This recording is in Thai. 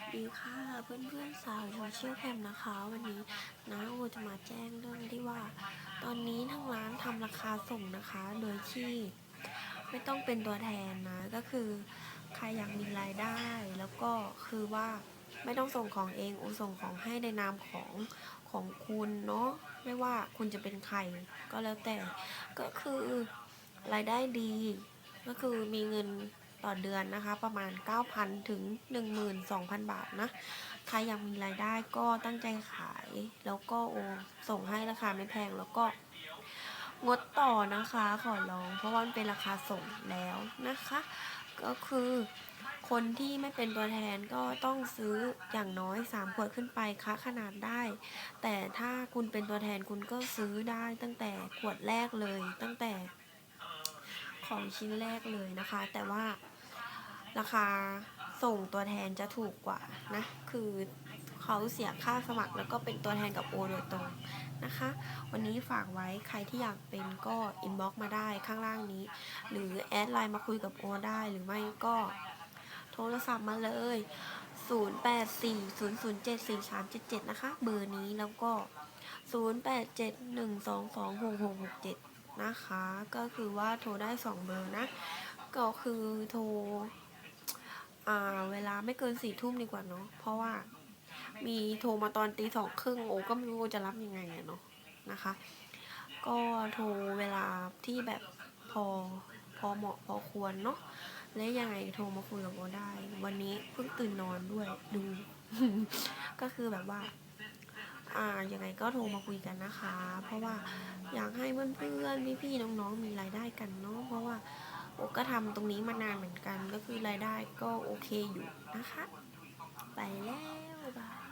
สดีค่ะเพื่อนเพื่อนๆสาวโซเชียลแคมนะคะ วันนี้นะโอจะมาแจ้งเรื่องที่ว่า ตอนนี้ทางร้านทำราคาส่งนะคะ โดยที่ไม่ต้องเป็นตัวแทนนะ ก็คือใครอยากมีรายได้ แล้วก็คือว่าไม่ต้องส่งของเองโอส่งของให้ในนามของของคุณเนาะไม่ว่าคุณจะเป็นใครก็แล้วแต่ก็คือรายได้ดี ก็คือมีเงิน ต่อเดือนนะคะ ประมาณ 9,000 ถึง 12,000 บาทนะ ใครอยากมีรายได้ก็ตั้งใจขาย แล้วก็โอส่งให้ราคาไม่แพงแล้วก็งดต่อนะคะขอร้อง เพราะว่ามันเป็นราคาส่งแล้วนะคะ ก็คือคนที่ไม่เป็นตัวแทนก็ต้องซื้ออย่างน้อย3ขวดขึ้นไปคะขนาดได้ แต่ถ้าคุณเป็นตัวแทนคุณก็ซื้อได้ตั้งแต่ขวดแรกเลยตั้งแต่ของชิ้นแรกเลยนะคะ แต่ว่า ราคาส่งตัวแทนจะถูกกว่านะ คือเขาเสียค่าสมัครแล้วก็เป็นตัวแทนกับโอโดยตรงนะคะ วันนี้ฝากไว้ใครที่อยากเป็นก็อินบ็อกมาได้ข้างล่างนี้ หรือแอดไลน์มาคุยกับโอได้หรือไม่ก็โทรศัพท์มาเลย 0840074377 นะคะ เบอร์นี้แล้วก็ 0871226667 นะคะ ก็คือว่าโทรได้ 2 เบอร์นะ ก็คือโทร อ่าเวลาไม่เกินสี่ทุ่มดีกว่าเนาะเพราะว่ามีโทรมาตอนตีสองครึ่งโอก็ไม่รู้จะรับยังไงเนาะนะคะ ก็โทรเวลาที่แบบพอพอเหมาะพอควรเนาะและยังไงโทรมาคุยกับโอได้ วันนี้เพิ่งตื่นนอนด้วยดู ก็คือแบบว่า อ่ายังไงก็โทรมาคุยกันนะคะ เพราะว่าอยากให้เพื่อนๆพี่ๆน้องๆมีรายได้กันเนาะเพราะว่า ก็ทำตรงนี้มานานเหมือนกัน ก็คือรายได้ก็โอเคอยู่นะคะ ไปแล้วบาย